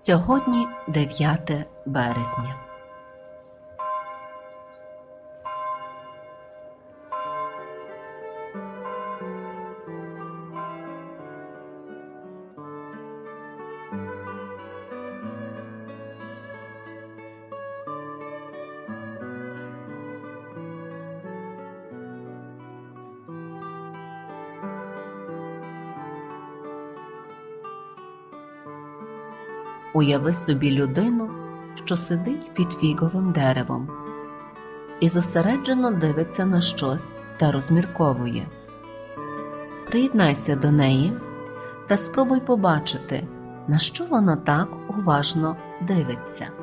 Сьогодні 9 березня. Уяви собі людину, що сидить під фіговим деревом і зосереджено дивиться на щось та розмірковує. Приєднайся до неї та спробуй побачити, на що воно так уважно дивиться.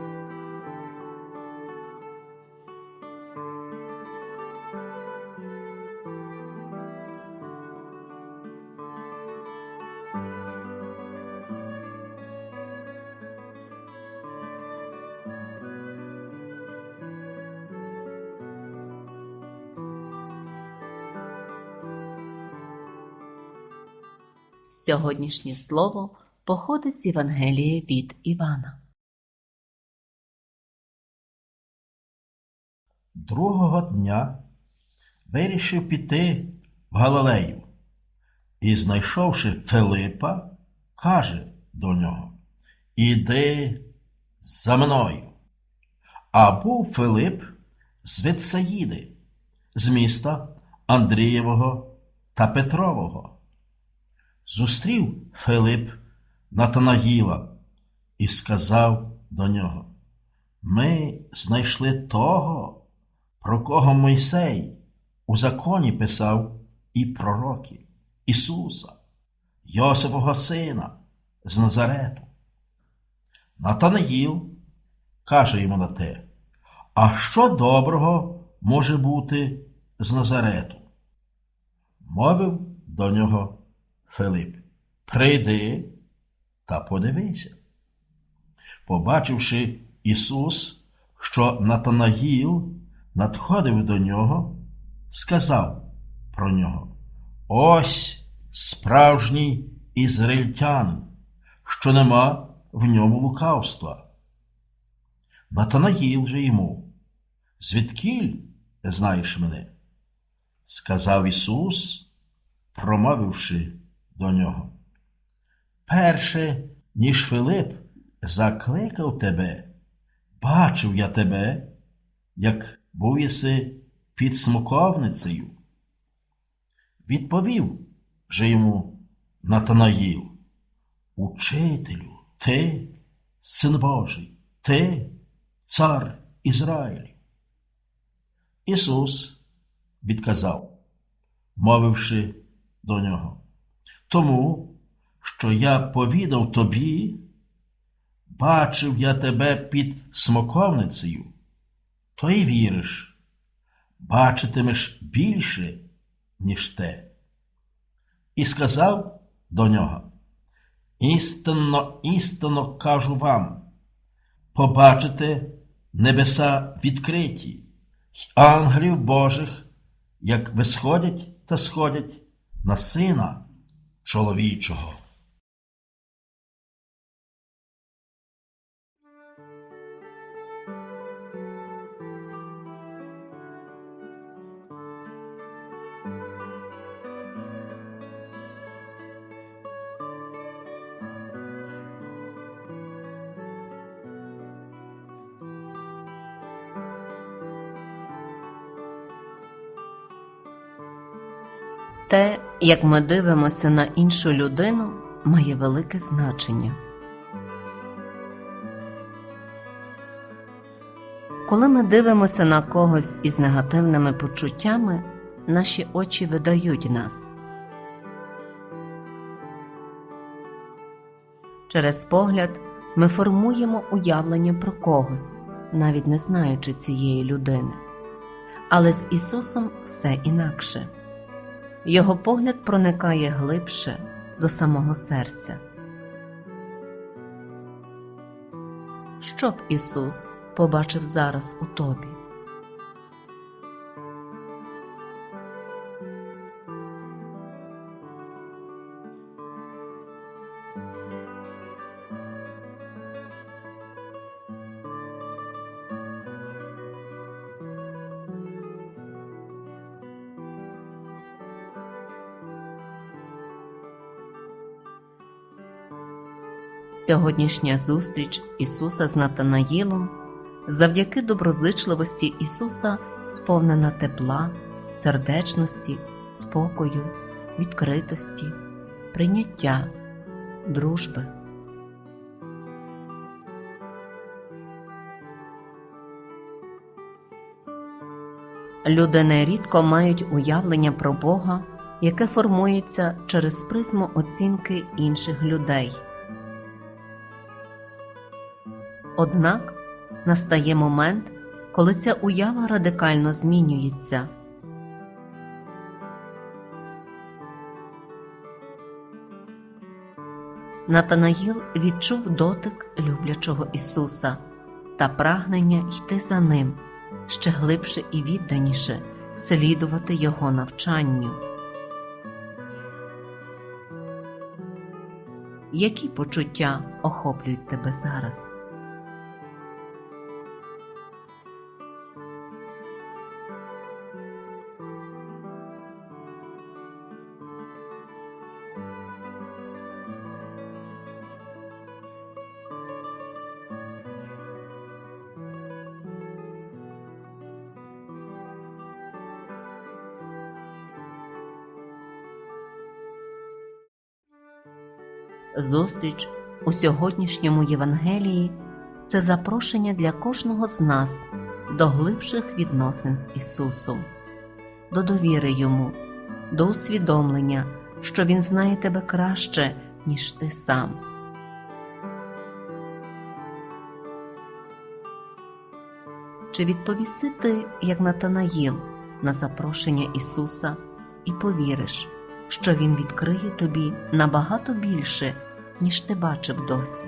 Сьогоднішнє слово походить з Євангелія від Івана. Другого дня вирішив піти в Галилею і, знайшовши Филипа, каже до нього: Іди за мною. А був Филип з Витсаїди, з міста Андрієвого та Петрового. Зустрів Филип Натанаїла і сказав до нього: Ми знайшли того, про кого Мойсей у законі писав і пророки Ісуса, Йосифового сина з Назарету. Натанаїл каже йому на те, а що доброго може бути з Назарету? Мовив до нього Филип, прийди та подивися. Побачивши Ісус, що Натанаїл надходив до нього, сказав про нього: Ось справжній ізраїльтянин, що нема в ньому лукавства. Натанаїл же йому, звідкіль знаєш мене? Сказав Ісус, промовивши до нього. Перше, ніж Филип закликав тебе, бачив я тебе, як був єси під смоковницею. Відповів же йому Натанаїл, Учителю, ти, син Божий, ти, цар Ізраїлів. Ісус відказав, мовивши до нього, тому, що я повідав тобі, бачив я тебе під смоковницею, то й віриш, бачитимеш більше, ніж те. І сказав до нього, істинно, істинно кажу вам, побачите небеса відкриті, й ангелів Божих, як висходять та сходять на сина чоловічого. Те, як ми дивимося на іншу людину, має велике значення. Коли ми дивимося на когось із негативними почуттями, наші очі видають нас. Через погляд ми формуємо уявлення про когось, навіть не знаючи цієї людини. Але з Ісусом все інакше. Його погляд проникає глибше до самого серця. Що б Ісус побачив зараз у тобі? Сьогоднішня зустріч Ісуса з Натанаїлом завдяки доброзичливості Ісуса сповнена тепла, сердечності, спокою, відкритості, прийняття, дружби. Люди нерідко мають уявлення про Бога, яке формується через призму оцінки інших людей. Однак настає момент, коли ця уява радикально змінюється. Натанаїл відчув дотик люблячого Ісуса та прагнення йти за ним ще глибше і відданіше слідувати Його навчанню. Які почуття охоплюють тебе зараз? Зустріч у сьогоднішньому Євангелії це запрошення для кожного з нас до глибших відносин з Ісусом, до довіри Йому, до усвідомлення, що Він знає тебе краще, ніж ти сам. Чи відповіси ти, як Натанаїл, на запрошення Ісуса і повіриш, що Він відкриє тобі набагато більше, ніж ти бачив досі?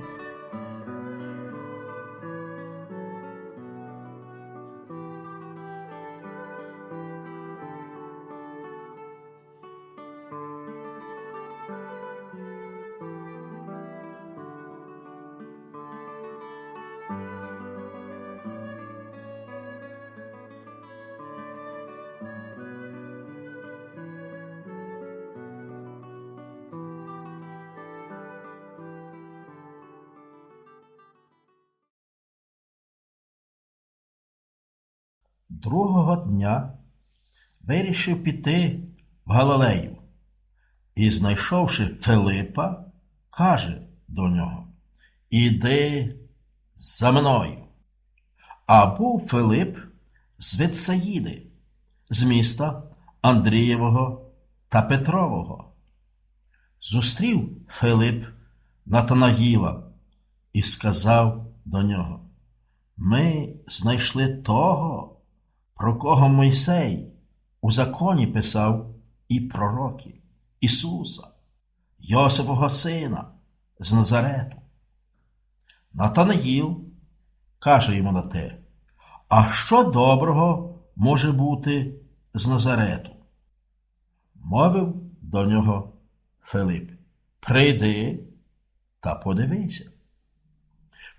Другого дня вирішив піти в Галилею і, знайшовши Филипа, каже до нього: Іди за мною. А був Филип з Витсаїди, з міста Андрієвого та Петрового. Зустрів Филип Натанаїла і сказав до нього: Ми знайшли того, про кого Мойсей у законі писав і пророки Ісуса, Йосифового сина з Назарету. Натанаїл каже йому на те, а що доброго може бути з Назарету? Мовив до нього Филип, прийди та подивися.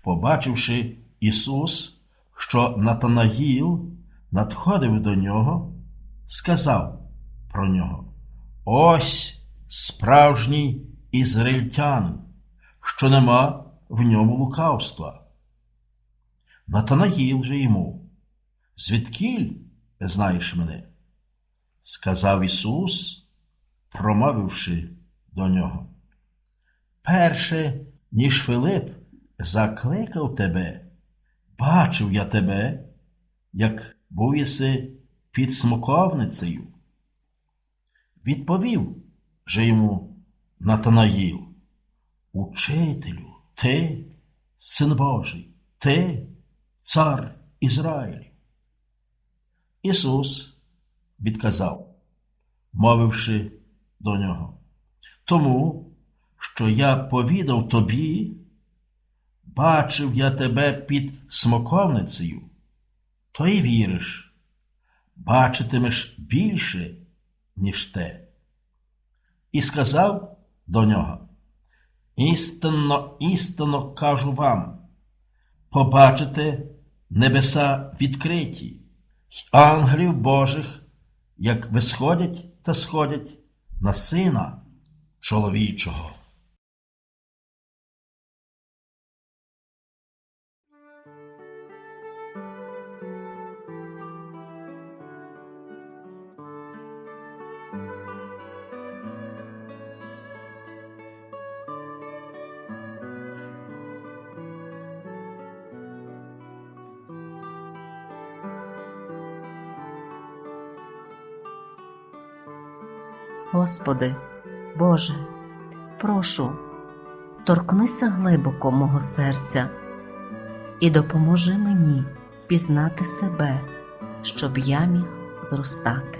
Побачивши Ісус, що Натанаїл надходив до нього, сказав про нього: Ось справжній ізраїльтянин, що нема в ньому лукавства. Натанаїл же йому, звідкіль знаєш мене? сказав Ісус, промовивши до нього. Перше, ніж Филип закликав тебе, бачив я тебе, як був єси під смоковницею. Відповів же йому Натанаїл, Учителю, ти, син Божий, ти, цар Ізраїлів. Ісус відказав, мовивши до нього, тому, що я повідав тобі, бачив я тебе під смоковницею, то й віриш, бачитимеш більше, ніж те. І сказав до нього, істинно, істинно кажу вам, побачите небеса відкриті, ангелів Божих, як висходять та сходять на сина чоловічого. Господи, Боже, прошу, торкнися глибоко мого серця і допоможи мені пізнати себе, щоб я міг зростати.